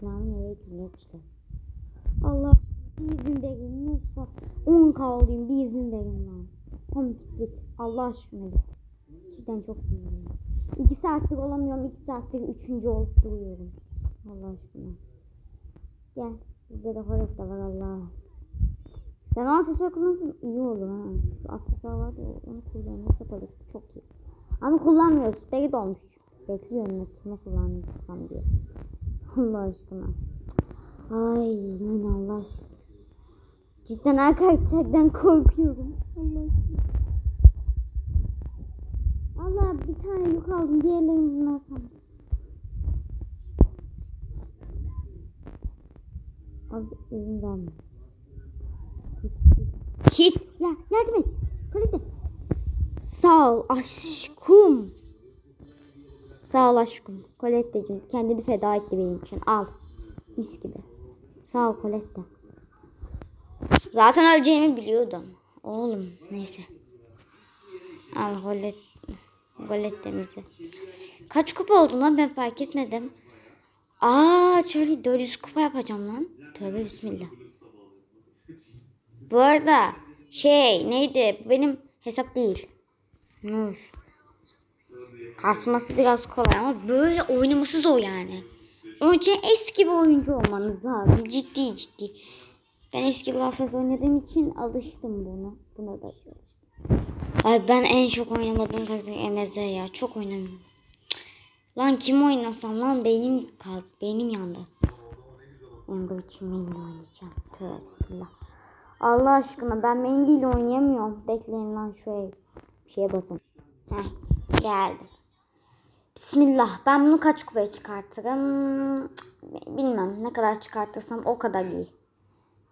Sınavı nereye gidiyor işte. Allah bir izin verin lütfen. 10 olayım bir izin verin lan. Tamam git git. Allah aşkına git. Cidden çok sinirliyim. 2 saattir olamıyorum. 2 saattir 3. olup duruyorum. Allah aşkına. Gel. Bizde de horoz da var Allah. Sen aksesuar kullanırsan iyi olur ha. Şu aksesuar var da onu kullanırsa böyle çok iyi. Ama kullanmıyoruz. Beri dolmuş. Bekliyorum ne kime kullansam diye. Allah aşkına. Ay yani Allah aşkına. Cidden her karakterden korkuyorum. Allah aşkına. Allah bir tane yük aldım. Diğerlerini bunlarsam. Az izin verme. Kit. Ya yardım et. Kolite. Sağ ol aşkım. Sağ ol aşkım. Colette'cim kendini feda etti benim için. Al. Mis gibi. Sağ ol Colette. Zaten öleceğimi biliyordum. Oğlum neyse. Al Colette. Colette'mizi. Kaç kupa oldu lan ben fark etmedim. Aa Charlie 400 kupa yapacağım lan. Tövbe bismillah. Bu arada şey neydi benim hesap değil. Nur. Kasması biraz kolay ama böyle oynaması zor yani. Onun için eski bir oyuncu olmanız lazım. Ciddi ciddi. Ben eski Brawl Stars oynadığım için alıştım bunu. Buna da alıştım. Ay ben en çok oynamadığım karakter MZ ya. Çok oynamıyorum. Lan kim oynasam lan beynim kaldı. Beynim yandı. Ember için Mandy oynayacağım. Tövbe bismillah. Allah aşkına ben Mandy ile oynayamıyorum. Bekleyin lan şöyle bir şeye basın. Heh geldi. Bismillah. Ben bunu kaç kupaya çıkartırım? Bilmem. Ne kadar çıkartırsam o kadar iyi.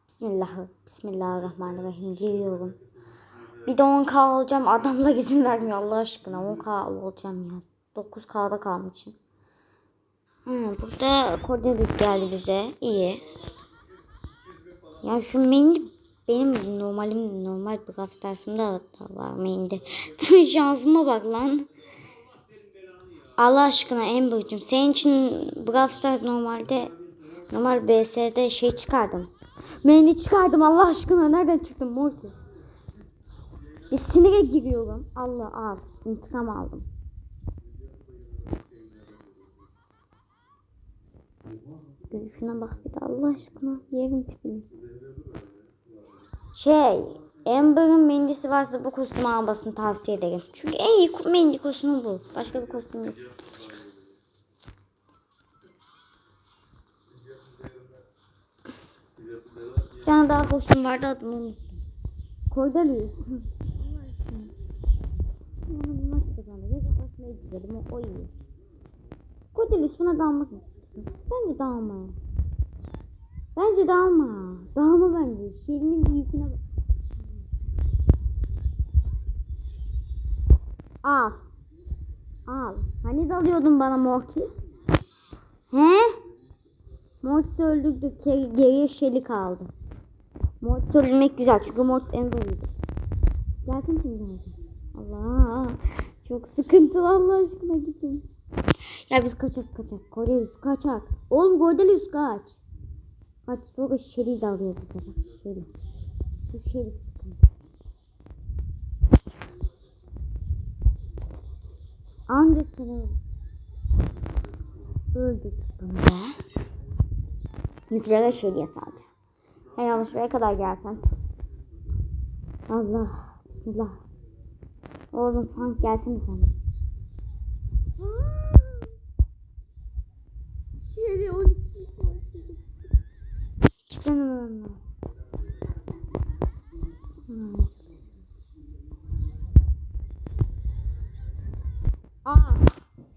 Bismillah. Bismillahirrahmanirrahim. Giriyorum. Bir de 10k alacağım. Adamla izin vermiyor Allah aşkına. 10k olacağım ya. 9k'da kalmışım. Hı, burada Cordelis geldi bize. İyi. Ya şu main benim normalim normal Brawl Stars'ımda da var main'de. Şansıma bak lan. Allah aşkına Amber'cim senin için Brawl Stars normalde normal BS'de şey çıkardım. Main'i çıkardım Allah aşkına nereden çıktım Mortis? Bir sinire giriyorum. Allah al. İntikam aldım. Şuna bak bir de Allah aşkına yerim tipini. Şey, Amber'ın mendisi varsa bu kostümü almasını tavsiye ederim. Çünkü en iyi mendi kostümü bu. Başka bir kostüm yok. Bir tane daha kostüm vardı adını unuttum. Koydalıyız. Maç kazandı. Gece koşmayı izledim. O, iyi. Koydalıyız buna dalmak mı istiyorsun? Bence dalma. Bence dalma. Dalma bence. Şirinin bir yüküne bak. Al. Al. Hani dalıyordun bana Mortis? He? Mortis öldürdük. Geri- Geriye Shelly kaldı. Mortis öldürmek güzel çünkü Mortis en zoruydu. Gelsin şimdi. Allah. Çok sıkıntı Allah aşkına gidin. Ya biz kaçak kaçak. Corelius kaçak. Oğlum Corelius kaç. Kaç sonra Shelly de alıyor bize Shelly. Şu Shelly bunu da. Yüklere Shelly'e salacağım. Hey yanlış buraya kadar gelsen. Allah. Bismillah. Oğlum Frank gelsene sen. Shelly 12 Cidden önemli. Hmm. Al.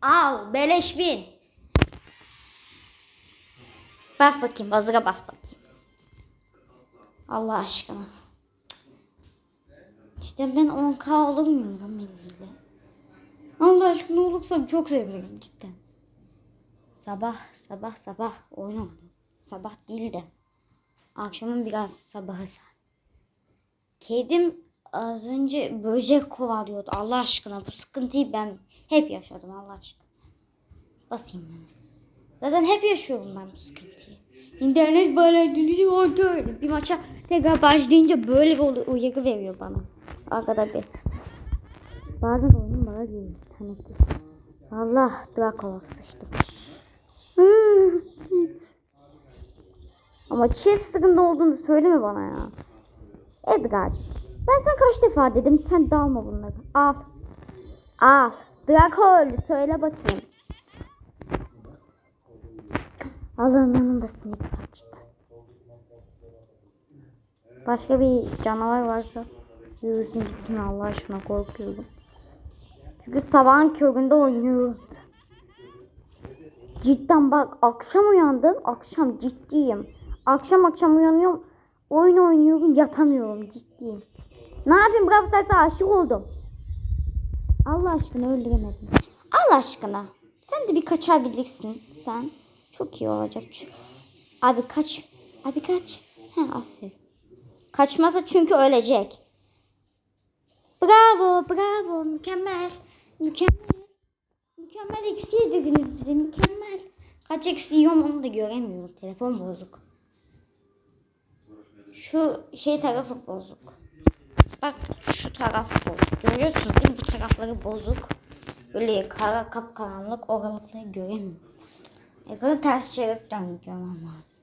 Al. Beleş bin. Bas bakayım. Bazıra bas bakayım. Allah aşkına. İşte ben 10k olur muyum lan benimle? Allah aşkına olursam çok sevinirim cidden. Sabah sabah sabah oyun oynadım. Sabah değil de. Akşamın biraz sabahı. Kedim az önce böcek kovalıyordu. Allah aşkına bu sıkıntıyı ben hep yaşadım Allah aşkına. Basayım ben. Zaten hep yaşıyorum ben bu sıkıntıyı. İnternet bağlantınızı oldu öyle. Bir maça tekrar başlayınca böyle bir olu- uyarı veriyor bana. Arkada bir. Bazen oyunum bana diyor. Hani Allah Dracula sıçtım. Ama Chester'ın da olduğunu söyleme bana ya. Edgar'cığım. Ben sana kaç defa dedim sen dalma bunları. Al. Al. Draco öldü. Söyle bakayım. Allah'ın yanında sinek kaçtı. Başka bir canavar varsa yürüsün gitsin Allah aşkına korkuyorum. Çünkü sabahın köründe oynuyorum. Cidden bak akşam uyandım. Akşam ciddiyim. Akşam akşam uyanıyorum. Oyun oynuyorum yatamıyorum ciddiyim. Ne yapayım Brawl Stars'a aşık oldum. Allah aşkına öldüremedim. Allah aşkına. Sen de bir kaçabilirsin sen. Çok iyi olacak. Abi kaç. Abi kaç. He aferin. Kaçmasa çünkü ölecek. Bravo, bravo, mükemmel. Mükemmel. Mükemmel eksi yedirdiniz bize, mükemmel. Kaç eksi yiyorum onu da göremiyorum. Telefon bozuk. Şu şey tarafı bozuk. Bak şu taraf bozuk. Görüyorsunuz değil mi? Bu tarafları bozuk. Böyle kara kapkaranlık oralıkları göremiyorum. Ekranı ters çevirip görmem lazım.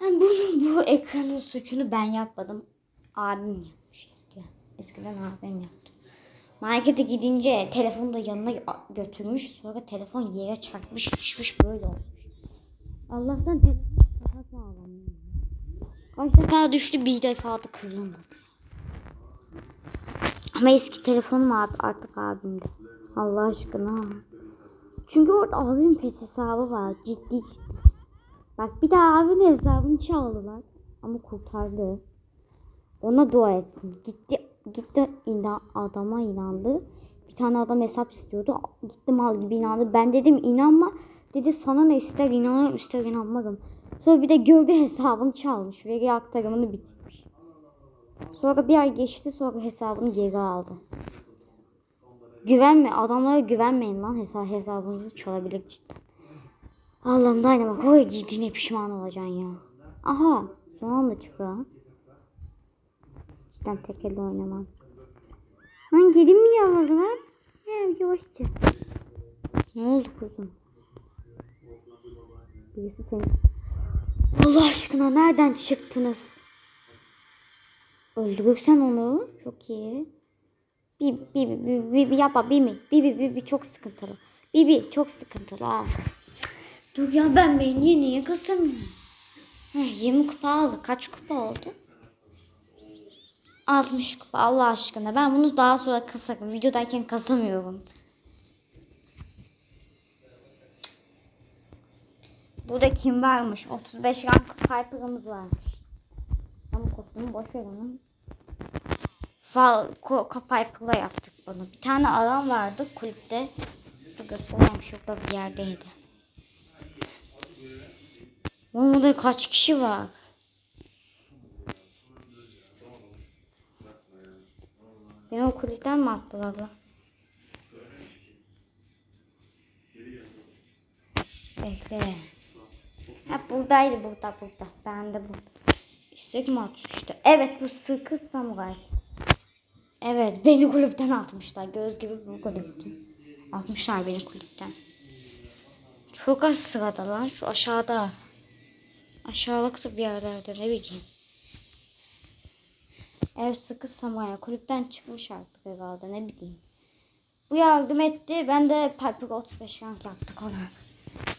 Yani bunu, bu ekranın suçunu ben yapmadım. Abim yapmış eskiden. Eskiden abim yaptı. Markete gidince telefonu da yanına götürmüş. Sonra telefon yere çarpmış düşmüş böyle olmuş. Allah'tan telefon daha sağlam. Kaç defa düştü bir defa da kırılmadı. Ama eski telefonum artık abimde. Allah aşkına. Çünkü orada abimin pes hesabı var. Ciddi ciddi. Bak bir daha abimin hesabını çaldılar. Ama kurtardı. Ona dua etsin. Gitti gitti inan, adama inandı. Bir tane adam hesap istiyordu. Gitti mal gibi inandı. Ben dedim inanma. Dedi sana ne ister inanırım ister inanmam. Sonra bir de gördü hesabını çalmış. Veri aktarımını bitirmiş. Sonra bir ay geçti sonra hesabını geri aldı. Güvenme. Adamlara güvenmeyin lan. Hesap, hesabınızı çalabilir cidden. Allah'ım dayanama. Koy ciddiğine pişman olacaksın ya. Aha. Son anda çıkıyor. Cidden tek elle oynamam. Lan geri mi yavrudu lan? Ya yavaşça. Ne oldu kuzum? Birisi seni... Allah aşkına nereden çıktınız? Öldürürsen onu. Çok iyi. Bir, bir, bir, bir yapma bir, bir, bir çok sıkıntılı. Bir çok sıkıntılı. Ah. Dur ya ben beni niye kasamıyorum? Heh, 20 kupa aldı. Kaç kupa oldu? 60 kupa Allah aşkına. Ben bunu daha sonra kasarım. Videodayken kasamıyorum. Burada kim varmış? 35 rank Piper'ımız varmış. Ama kostümü boş ver onun. Fal ko- Piper'la yaptık bunu. Bir tane adam vardı kulüpte. Dur göstereyim şurada bir yerdeydi. Burada kaç kişi var? Beni o kulüpten mi attılar lan? Bekle. Ha buradaydı burada burada. Ben de burada. İstek mi atmıştı? Evet bu sıkı samuray. Evet beni kulüpten atmışlar. Göz gibi bu kulüpten. Atmışlar beni kulüpten. Çok az sırada lan şu aşağıda. Aşağılıkta bir yerlerde ne bileyim. Ev sıkı samuray kulüpten çıkmış artık herhalde ne bileyim. Bu yardım etti. Ben de Piper 35 rank yaptık ona.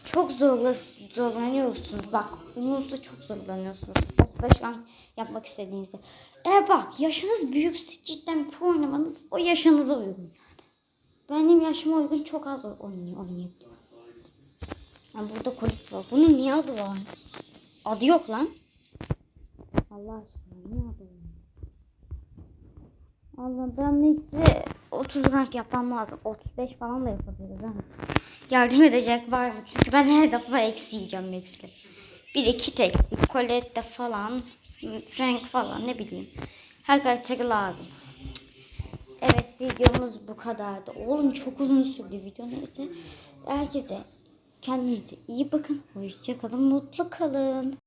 Çok zorla, zorlanıyorsunuz. Bak bununla çok zorlanıyorsunuz. 35 rank yapmak istediğinizde. Eğer bak yaşınız büyükse cidden pro oynamanız o yaşınıza uygun. Benim yaşıma uygun çok az oynuyor oynayabiliyorum. Yani burada kulüp var. Bunun niye adı var? Adı yok lan. Allah aşkına niye adı var? Allah ben neyse 30 rank yapmam lazım. 35 falan da yapabiliriz ha. Yardım edecek var mı? Çünkü ben her defa eksi yiyeceğim Max'le. Bir de kit eksik. Colette falan. Frank falan ne bileyim. Her karakteri lazım. Evet videomuz bu kadardı. Oğlum çok uzun sürdü video neyse. Herkese Kendinize iyi bakın. Hoşça kalın. Mutlu kalın.